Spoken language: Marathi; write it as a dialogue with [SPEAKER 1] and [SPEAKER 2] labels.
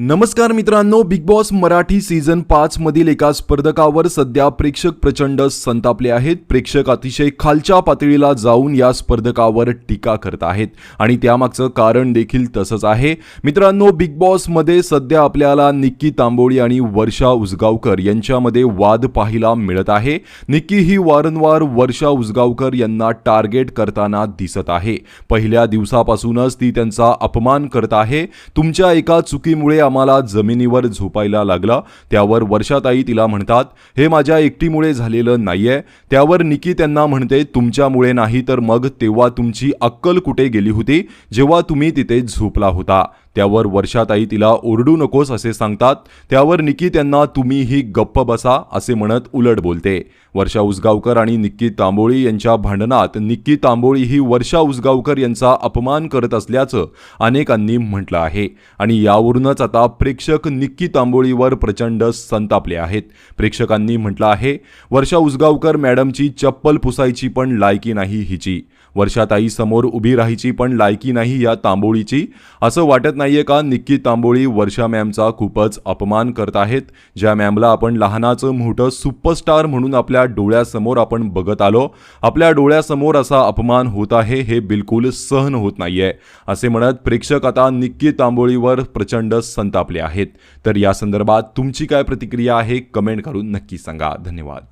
[SPEAKER 1] नमस्कार मित्रांनो बिग बॉस मराठी सीझन पाच मधील एका स्पर्धकावर सध्या प्रेक्षक प्रचंड संतापले आहेत. प्रेक्षक अतिशय खालच्या पातळीला जाऊन या स्पर्धकावर टीका करत आहेत. आणि त्यामागचं कारण देखील तसंच आहे. मित्रांनो बिग बॉसमध्ये सध्या आपल्याला निक्की तांबोळी आणि वर्षा उसगावकर यांच्यामध्ये वाद पाहायला मिळत आहे. निक्की ही वारंवार वर्षा उसगावकर यांना टार्गेट करताना दिसत आहे. पहिल्या दिवसापासूनच ती त्यांचा अपमान करत आहे. तुमच्या एका चुकीमुळे आम्हाला जमिनीवर झोपायला लागला. त्यावर वर्षाताई तिला म्हणतात हे माझ्या एकटीमुळे झालेलं नाहीये. त्यावर निकी त्यांना म्हणते तुमच्यामुळे नाही तर मग तेव्हा तुमची अक्कल कुठे गेली होती? जेव्हा तुम्ही तिथे झोपला होता. त्यावर वर्षाताई तिला ओरडू नकोस असे सांगतात. त्यावर निकी त्यांना तुम्ही ही गप्प बसा असे म्हणत उलट बोलते. वर्षा उसगावकर आणि निक्की तांबोळी यांच्या भांडणात निक्की तांबोळी ही वर्षा उसगावकर यांचा अपमान करत असल्याचं अनेकांनी म्हटलं आहे. आणि यावरूनच आता प्रेक्षक निक्की तांबोळीवर प्रचंड संतापले आहेत. प्रेक्षकांनी म्हटलं आहे वर्षा उसगावकर मॅडमची चप्पल पुसायची पण लायकी नाही हिची. वर्षाताई समोर उभी राहायची पण लायकी नाही या तांबोळीची. असं वाटत नाही नाहीये का निक्की तांबोळी वर्षा मॅमचा खूपच अपमान करत आहेत. ज्या मॅमला आपण लहानाचं मोठं सुपरस्टार म्हणून आपल्या डोळ्यासमोर आपण बघत आलो. आपल्या डोळ्यासमोर असा अपमान होत आहे हे बिलकुल सहन होत नाहीये. असे म्हणत प्रेक्षक आता निक्की तांबोळीवर प्रचंड संतापले आहेत. तर या संदर्भात तुमची काय प्रतिक्रिया आहे कमेंट करून नक्की सांगा. धन्यवाद.